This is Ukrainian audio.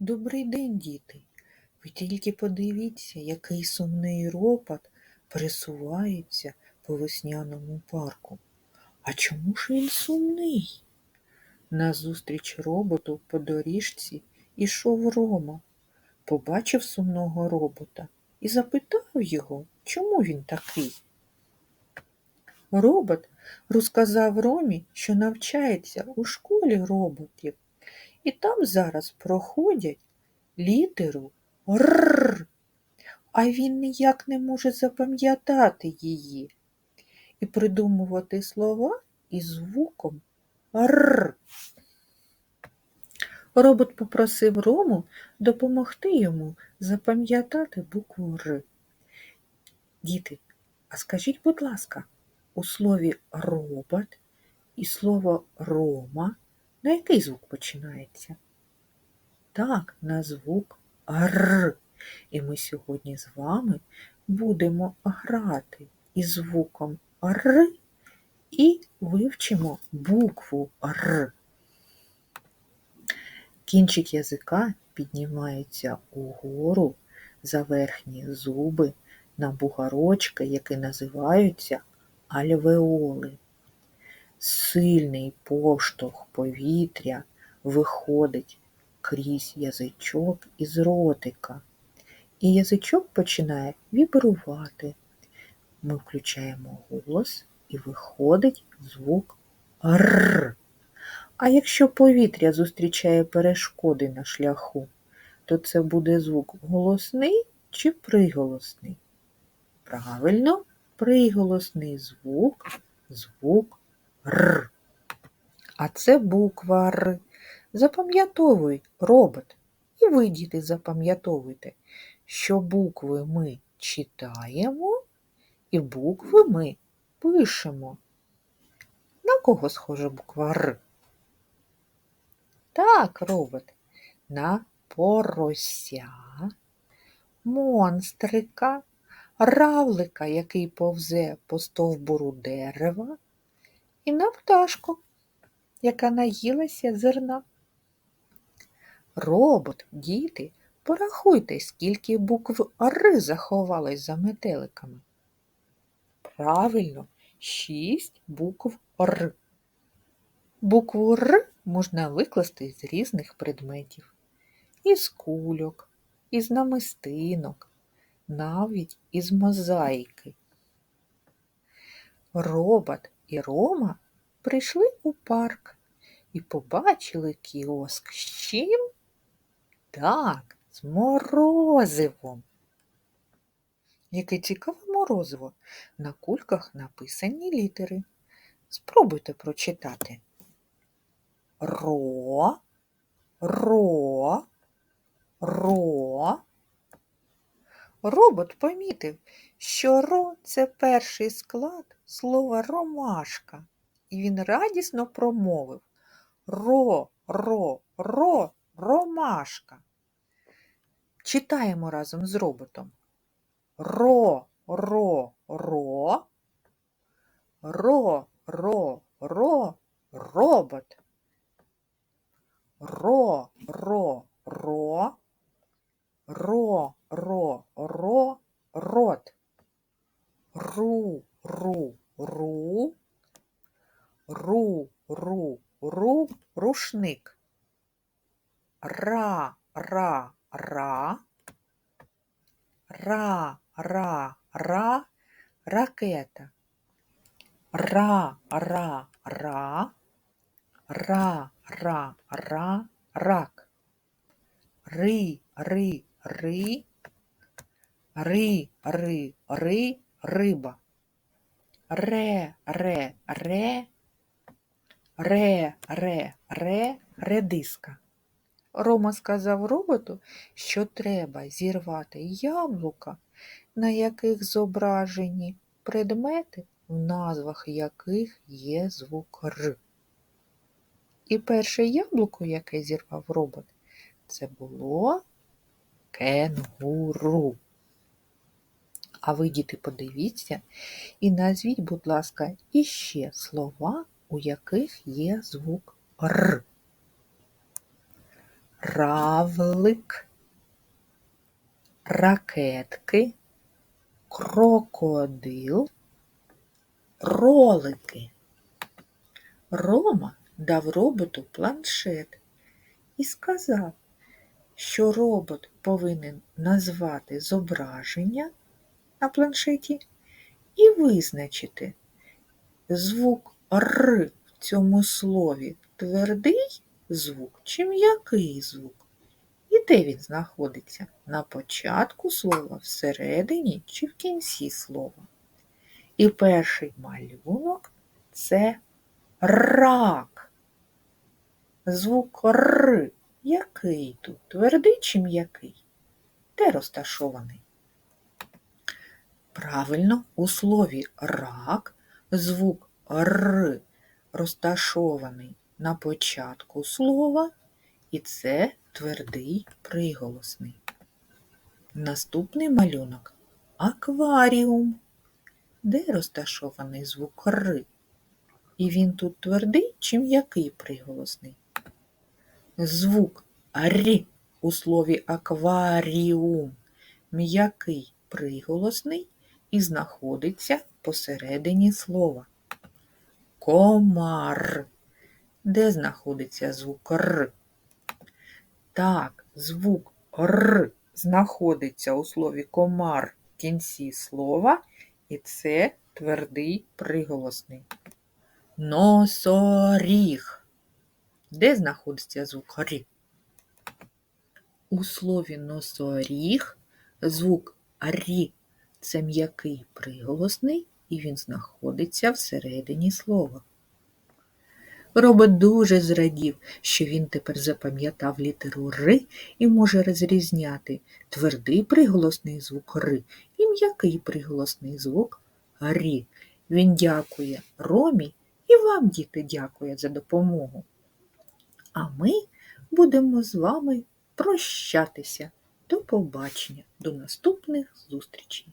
Добрий день, діти. Ви тільки подивіться, який сумний ропот пересувається по весняному парку. А чому ж він сумний? Назустріч роботу по доріжці ішов Рома, побачив сумного робота і запитав його, чому він такий. Робот розказав Ромі, що навчається у школі роботів, і там зараз проходять літеру Р, а він ніяк не може запам'ятати її і придумувати слова із звуком Р. Робот попросив Рому допомогти йому запам'ятати букву Р. Діти, а скажіть, будь ласка, у слові робот і слово Рома на який звук починається? Так, на звук Р. І ми сьогодні з вами будемо грати із звуком Р і вивчимо букву Р. Кінчик язика піднімається угору за верхні зуби на бугорочки, які називаються альвеоли. Сильний поштовх повітря виходить крізь язичок із ротика, і язичок починає вібрувати. Ми включаємо голос і виходить звук Р. А якщо повітря зустрічає перешкоди на шляху, то це буде звук голосний чи приголосний? Правильно, приголосний звук, звук Р. А це буква Р. Запам'ятовуй робот. І ви, діти, запам'ятовуйте, що букви ми читаємо і букви ми пишемо. На кого схожа буква Р? Так, робот, на порося, монстрика, равлика, який повзе по стовбуру дерева, і на пташку, яка наїлася зерна. Робот, діти, порахуйте, скільки букв Р заховалось за метеликами. Правильно, шість букв Р. Букву Р можна викласти з різних предметів. Із кульок, із намистинок, навіть із мозаїки. Робот і Рома прийшли у парк і побачили кіоск з чим? Так, з морозивом. Яке цікаве морозиво. На кульках написані літери. Спробуйте прочитати. Ро, ро, ро. Робот помітив, що ро це перший склад слова ромашка, і він радісно промовив Ро, ро, ро, ромашка. Читаємо разом з роботом. Ро, ро, ро, ро, ро, ру-ру, ру-ру-ру, рушник. Ра-ра-ра, ра-ра-ра, ракета. Ра-ра-ра, ра-ра-ра, рак. Ры-ры-ры, ры-ры-ры, рыба. Ре, ре, ре, ре, ре, ре, редиска. Рома сказав роботу, що треба зірвати яблука, на яких зображені предмети, в назвах яких є звук Р. І перше яблуко, яке зірвав робот, це було кенгуру. А ви, діти, подивіться і назвіть, будь ласка, іще слова, у яких є звук Р. равлик, ракетки, крокодил, ролики. Рома дав роботу планшет і сказав, що робот повинен назвати зображення на планшеті і визначити звук Р в цьому слові твердий звук чи м'який звук. І де він знаходиться? На початку слова, всередині чи в кінці слова. І перший малюнок це рак. Звук Р. Який тут? Твердий чи м'який? Де розташований? Правильно, у слові рак звук Р розташований на початку слова, і це твердий приголосний. Наступний малюнок акваріум. Де розташований звук Р? І він тут твердий чи м'який приголосний? Звук Р у слові акваріум м'який приголосний і знаходиться посередині слова. Комар. Де знаходиться звук Р? Так, звук Р знаходиться у слові комар в кінці слова, і це твердий приголосний. Носоріг. Де знаходиться звук Р? У слові носоріг звук Рі це м'який приголосний, і він знаходиться всередині слова. Робот дуже зрадів, що він тепер запам'ятав літеру Р і може розрізняти твердий приголосний звук Р і м'який приголосний звук Рі. Він дякує Ромі і вам, діти, дякує за допомогу. А ми будемо з вами прощатися. До побачення, до наступних зустрічей!